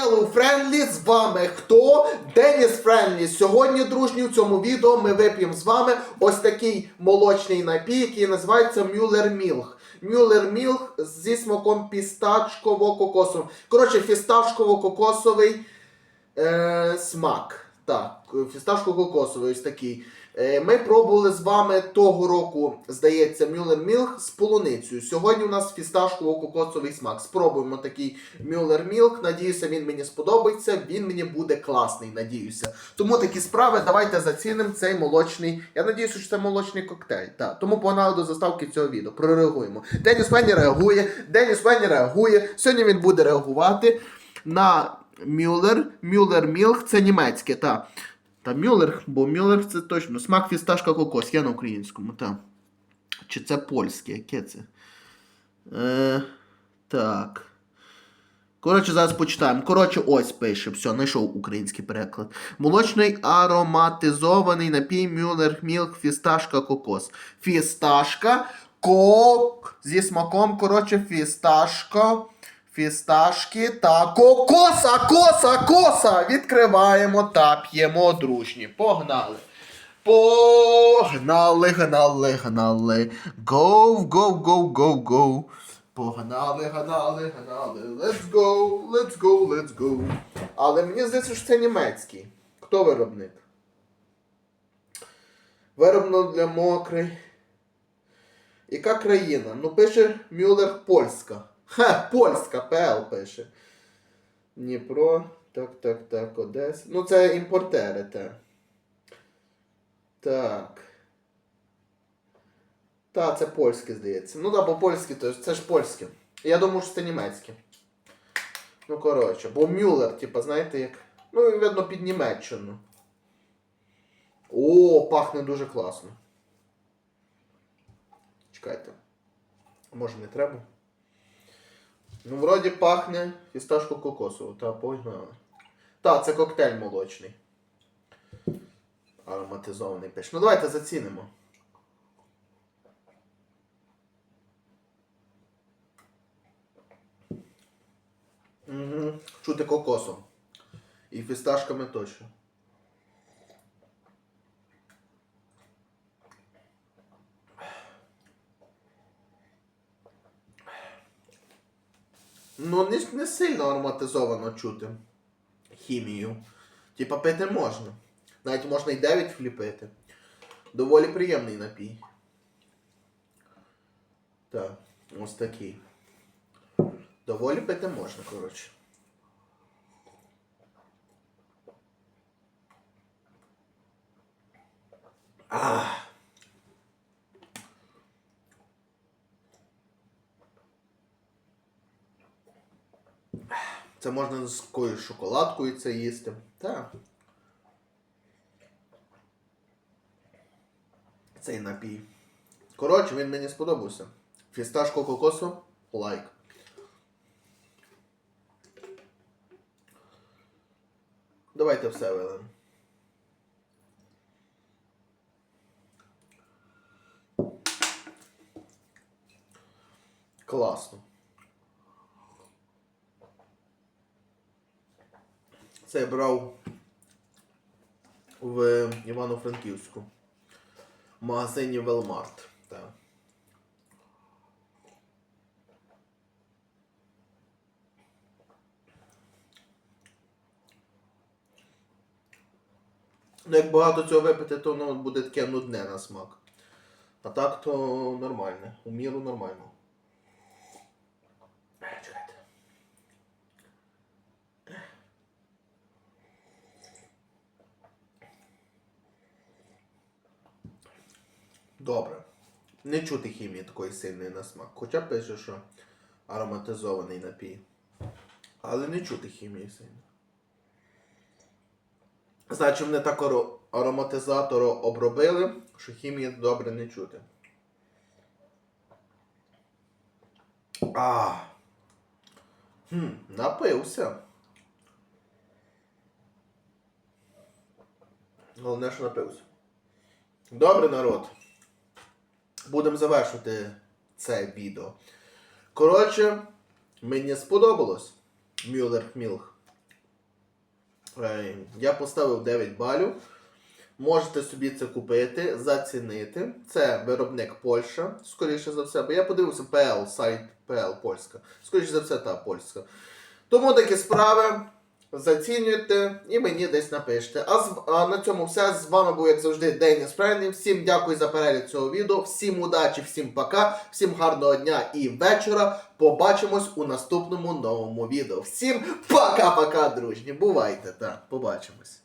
Hello, Friendly, з вами хто? Деніс Френлі. Сьогодні, дружні, в цьому відео ми вип'ємо з вами ось такий молочний напій, який називається Мюллер Мілх. Мюллер Мілх зі смаком пістачково-кокосовим. Коротше, фісташково-кокосовий е, смак. Так, фісташко-кокосовий ось такий. Е, Ми пробували з вами того року, здається, Мюллер Мілк з полуницею. Сьогодні у нас фісташково-кокосовий смак. Спробуємо такий Мюллер Мілк. Надіюся, він мені сподобається. Він мені буде класний, надіюся. Тому такі справи, давайте зацінимо цей молочний. Я надіюся, що це молочний коктейль. Так. Тому погнали до заставки цього відео. Прореагуємо. Деніс Фенні реагує. Деніс Фенні реагує. Сьогодні він буде реагувати на Мюллер. Мюллер Мілк це німецьке, так. Та Мюллер, бо Мюллер це точно. Смак фісташка кокос, я на українському, так. Чи це польське, яке це? Е, так. Коротше, зараз почитаємо. Коротше, ось пише. Все, знайшов український переклад. Молочний ароматизований напій Мюллер Мілк фісташка кокос. Фісташка кок зі смаком, коротше, фісташка. Фісташки та кокоса, коса, коса. Відкриваємо та п'ємо дружні. Погнали. Погнали, гнали, гнали. Go, go, go, go, go. Погнали, гнали, гнали. Let's go, let's go, let's go. Але мені здається, що це німецький. Хто виробник? Вироблено для мокрий. Яка країна? Ну пише Мюллер Польська. Ха, Польська, ПЛ пише. Дніпро. Так, так, так, Одеса. Ну, це імпортери, те. Так. Та, це польське, здається. Ну да, бо польське, то це ж польське. Я думаю, що це німецьке. Ну, коротше, бо Мюллер, типа, знаєте, як. Ну, видно, під Німеччину. О, пахне дуже класно. Чекайте. Може не треба? Ну, вроді пахне фісташко кокосово, та погнали. Та, це коктейль молочний. Ароматизований пиш. Ну давайте зацінимо. Угу. Чути кокосом. І фісташками точно. Ну, не, не сильно ароматизовано чути хімію. Типа пити можна. Навіть можна і 9 вліпити. Доволі приємний напій. Так, ось такий. Доволі пити можна, коротше. Ах. Це можна з якоюсь шоколадкою це їсти. Так. Цей напій. Коротше, він мені сподобався. Фісташко кокосу лайк. Давайте все вилимо. Класно. Це я брав в Івано-Франківську. В магазині Велмарт. Ну, як багато цього випити, то воно буде таке нудне на смак. А так то нормально. У міру нормально. Добре. Не чути хімії такої сильної на смак. Хоча пише, що ароматизований напій. Але не чути хімії сильно. Значить, вони так аро- ароматизатор обробили, що хімії добре не чути. А. Хм, напився. Головне, що напився. Добре, народ. Будемо завершувати це відео. Коротше, мені сподобалось Мюллер Мілх. Е, Я поставив 9 балів. Можете собі це купити, зацінити. Це виробник Польща, скоріше за все. Бо я подивився PL, сайт PL Польська. Скоріше за все, та польська. Тому такі справи. Зацінюйте і мені десь напишете. А, з, а на цьому все. З вами був, як завжди, Деніс Френлі. Всім дякую за перегляд цього відео. Всім удачі, всім пока, всім гарного дня і вечора. Побачимось у наступному новому відео. Всім пока-пока, дружні. Бувайте, так, побачимось.